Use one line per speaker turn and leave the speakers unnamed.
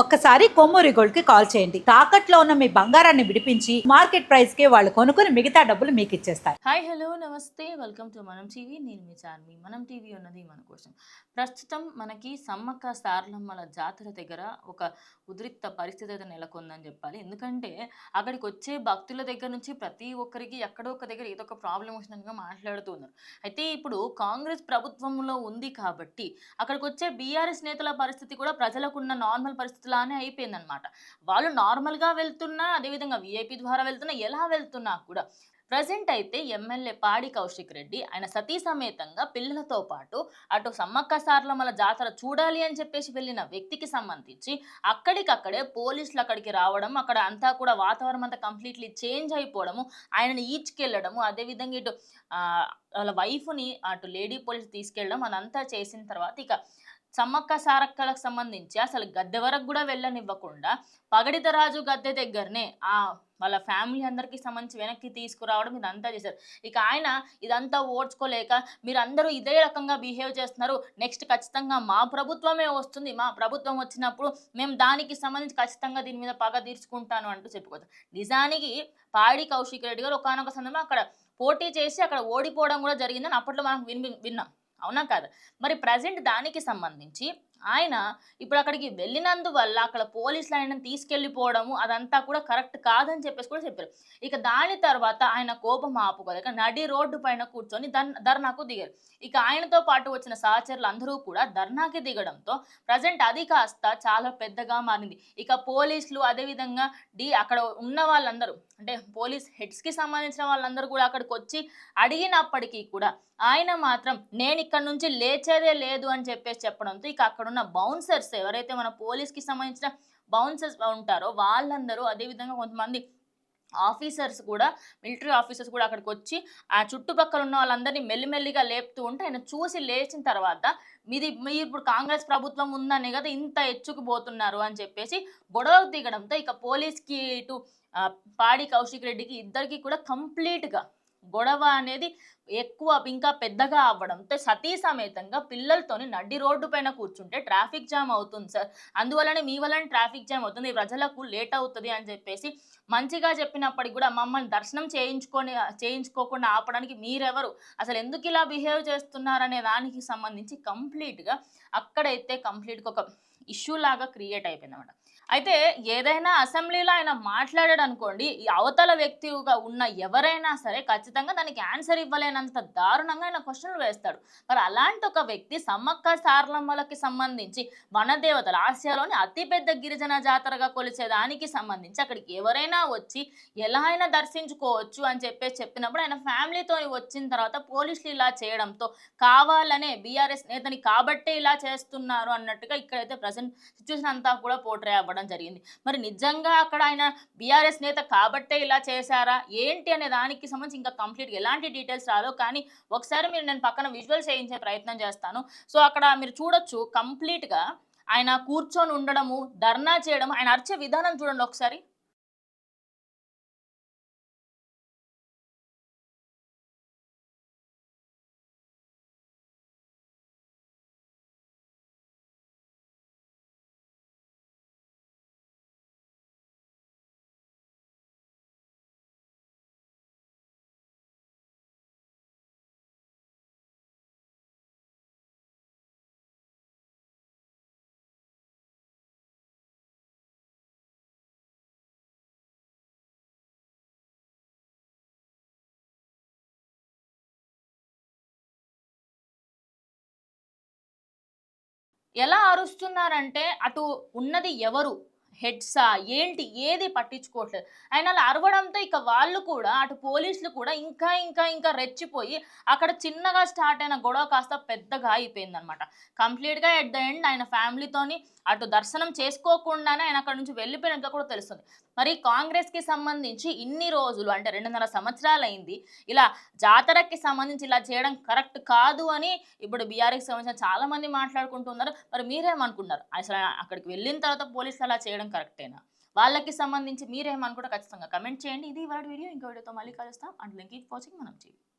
ఒక్కసారి కొమ్మూరి గోల్డ్కి కాల్ చేయండి. తాకట్లో ఉన్న మీ బంగారాన్ని విడిపించి మార్కెట్ ప్రైస్కి వాళ్ళు కొనుక్కుని మిగతా డబ్బులు మీకు ఇచ్చేస్తారు.
హాయ్ హలో నమస్తే. వెల్కమ్ టు మనం టీవీ. నేను మీ చార్మి. మనం టీవీ ఉన్నది మన కోసం. ప్రస్తుతం మనకి సమ్మక్క సారలమ్మల జాతర దగ్గర ఒక ఉద్రిక్త పరిస్థితి అయితే నెలకొందని చెప్పాలి. ఎందుకంటే అక్కడికి వచ్చే భక్తుల దగ్గర నుంచి ప్రతి ఒక్కరికి ఎక్కడో ఒక దగ్గర ఏదో ఒక ప్రాబ్లం వచ్చినట్టుగా మాట్లాడుతూ ఉన్నారు. అయితే ఇప్పుడు కాంగ్రెస్ ప్రభుత్వంలో ఉంది కాబట్టి అక్కడికి వచ్చే బీఆర్ఎస్ నేతల పరిస్థితి కూడా ప్రజలకు ఉన్న నార్మల్ పరిస్థితి పరిస్థితిలానే అయిపోయిందనమాట. వాళ్ళు నార్మల్గా వెళ్తున్నా అదేవిధంగా విఐపి ద్వారా వెళ్తున్నా ఎలా వెళ్తున్నా కూడా ప్రజెంట్ అయితే ఎమ్మెల్యే పాడి కౌశిక్ రెడ్డి ఆయన సతీ సమేతంగా పిల్లలతో పాటు అటు సమ్మక్క సార్లమ్మల జాతర చూడాలి అని చెప్పేసి వెళ్ళిన వ్యక్తికి సంబంధించి అక్కడికక్కడే పోలీసులు అక్కడికి రావడం అక్కడ అంతా కూడా వాతావరణం అంతా కంప్లీట్లీ చేంజ్ అయిపోవడము ఆయనని ఈడ్చుకెళ్ళడము అదేవిధంగా ఇటు వాళ్ళ వైఫ్ని అటు లేడీ పోలీస్ తీసుకెళ్ళడం అదంతా చేసిన తర్వాత ఇక సమ్మక్క సారక్కలకు సంబంధించి అసలు గద్దె వరకు కూడా వెళ్ళనివ్వకుండా పగడిత రాజు గద్దె దగ్గరనే ఆ వాళ్ళ ఫ్యామిలీ అందరికీ సంబంధించి వెనక్కి తీసుకురావడం ఇదంతా చేశారు. ఇక ఆయన ఇదంతా ఓడ్చుకోలేక మీరందరూ ఇదే రకంగా బిహేవ్ చేస్తున్నారు. నెక్స్ట్ ఖచ్చితంగా మా ప్రభుత్వమే వస్తుంది. మా ప్రభుత్వం వచ్చినప్పుడు మేము దానికి సంబంధించి ఖచ్చితంగా దీని మీద పగ తీర్చుకుంటాను అంటూ చెప్పుకోవచ్చు. నిజానికి పాడి కౌశిక్ రెడ్డి గారు ఒకనొక సందర్భంలో అక్కడ పోటీ చేసి అక్కడ ఓడిపోవడం కూడా జరిగిందని అప్పట్లో మనం విన్ విన్నాం. అవునా కాదు? మరి ప్రజెంట్ దానికి సంబంధించి ఆయన ఇప్పుడు అక్కడికి వెళ్ళినందువల్ల అక్కడ పోలీసులు ఆయన తీసుకెళ్ళిపోవడము అదంతా కూడా కరెక్ట్ కాదని చెప్పేసి కూడా చెప్పారు. ఇక దాని తర్వాత ఆయన కోపం ఆపుకోలేక నడి రోడ్డు పైన కూర్చొని ధర్నాకు దిగారు. ఇక ఆయనతో పాటు వచ్చిన సహచరులు అందరూ కూడా ధర్నాకి దిగడంతో ప్రజెంట్ అది కాస్త చాలా పెద్దగా మారింది. ఇక పోలీసులు అదేవిధంగా డి అక్కడ ఉన్న వాళ్ళందరూ అంటే పోలీస్ హెడ్స్కి సంబంధించిన వాళ్ళందరూ కూడా అక్కడికి వచ్చి అడిగినప్పటికీ కూడా ఆయన మాత్రం నేను ఇక్కడ నుంచి లేచేదే లేదు అని చెప్పేసి చెప్పడంతో ఇక అక్కడ ఉన్న బౌన్సర్స్ ఎవరైతే మన పోలీస్కి సంబంధించిన బౌన్సర్స్ ఉంటారో వాళ్ళందరూ అదేవిధంగా కొంతమంది ఆఫీసర్స్ కూడా మిలిటరీ ఆఫీసర్స్ కూడా అక్కడికి వచ్చి ఆ చుట్టుపక్కల ఉన్న వాళ్ళందరినీ మెల్లిమెల్లిగా లేపుతూ ఉంటే ఆయన చూసి లేచిన తర్వాత మీది మీరు ఇప్పుడు కాంగ్రెస్ ప్రభుత్వం ఉందనే కదా ఇంత ఎచ్చుకుపోతున్నారు అని చెప్పేసి గొడవకు దిగడంతో ఇక పోలీస్కి ఇటు పాడి కౌశిక్ రెడ్డికి ఇద్దరికి కూడా కంప్లీట్గా గొడవ అనేది ఎక్కువ ఇంకా పెద్దగా అవ్వడంతో సతీ సమేతంగా పిల్లలతోని నడ్డి రోడ్డు పైన కూర్చుంటే ట్రాఫిక్ జామ్ అవుతుంది సార్. అందువలనే మీ వలన ట్రాఫిక్ జామ్ అవుతుంది. ప్రజలకు లేట్ అవుతుంది అని చెప్పేసి మంచిగా చెప్పినప్పటికి కూడా మమ్మల్ని దర్శనం చేయించుకొని చేయించుకోకుండా ఆపడానికి మీరెవరు? అసలు ఎందుకు ఇలా బిహేవ్ చేస్తున్నారనే దానికి సంబంధించి కంప్లీట్గా అక్కడైతే కంప్లీట్గా ఒక ఇష్యూ లాగా క్రియేట్ అయిపోయింది అనమాట అయితే ఏదైనా అసెంబ్లీలో ఆయన మాట్లాడాడు అనుకోండి ఈ అవతల వ్యక్తిగా ఉన్న ఎవరైనా సరే ఖచ్చితంగా దానికి ఆన్సర్ ఇవ్వలేనంత దారుణంగా ఆయన క్వశ్చన్లు వేస్తాడు. మరి అలాంటి ఒక వ్యక్తి సమ్మక్క సారలమ్మలకి సంబంధించి వనదేవతలు ఆసియాలోని అతిపెద్ద గిరిజన జాతరగా కొలిచే దానికి సంబంధించి అక్కడికి ఎవరైనా వచ్చి ఎలా అయినా దర్శించుకోవచ్చు అని చెప్పేసి చెప్పినప్పుడు ఆయన ఫ్యామిలీతో వచ్చిన తర్వాత పోలీసులు ఇలా చేయడంతో కావాలనే బీఆర్ఎస్ నేతని కాబట్టే ఇలా చేస్తున్నారు అన్నట్టుగా ఇక్కడైతే ప్రశ్న ప్రజెంట్ సిచ్యువేషన్ అంతా కూడా పోట్రే అవ్వడం జరిగింది. మరి నిజంగా అక్కడ ఆయన బీఆర్ఎస్ నేత కాబట్టే ఇలా చేశారా? ఏంటి అనే దానికి సంబంధించి ఇంకా కంప్లీట్గా ఎలాంటి డీటెయిల్స్ రాలో? కానీ ఒకసారి మీరు నేను పక్కన విజువల్ చేయించే ప్రయత్నం చేస్తాను. సో అక్కడ మీరు చూడొచ్చు కంప్లీట్గా ఆయన కూర్చొని ఉండడము ధర్నా చేయడం ఆయన అరిచే విధానం చూడండి ఒకసారి. ఎలా అరుస్తున్నారంటే అటు ఉన్నది ఎవరు? హెడ్సా ఏంటి? ఏది పట్టించుకోవట్లేదు. ఆయన అలా అరవడంతో ఇక వాళ్ళు కూడా అటు పోలీసులు కూడా ఇంకా ఇంకా ఇంకా రెచ్చిపోయి అక్కడ చిన్నగా స్టార్ట్ అయిన గొడవ కాస్త పెద్దగా అయిపోయింది అనమాట కంప్లీట్గా ఎట్ ద ఎండ్ ఆయన ఫ్యామిలీతోని అటు దర్శనం చేసుకోకుండానే ఆయన అక్కడ నుంచి వెళ్ళిపోయినట్టుగా కూడా తెలుస్తుంది. మరి కాంగ్రెస్కి సంబంధించి ఇన్ని రోజులు అంటే రెండున్నర సంవత్సరాలు అయింది ఇలా జాతరకి సంబంధించి ఇలా చేయడం కరెక్ట్ కాదు అని ఇప్పుడు బీఆర్ఎస్కి సంబంధించిన చాలా మంది మాట్లాడుకుంటున్నారు. మరి మీరేమనుకున్నారు అసలు అక్కడికి వెళ్ళిన తర్వాత పోలీసులు అలా చేయడం కరెక్టేనా? వాళ్ళకి సంబంధించి మీరేమనుకుంటే ఖచ్చితంగా కమెంట్ చేయండి. ఇది వాడి వీడియో. ఇంకో వీడియోతో మళ్ళీ కలుస్తాం. అండ్ లింక్ వాచింగ్ మనం చేయండి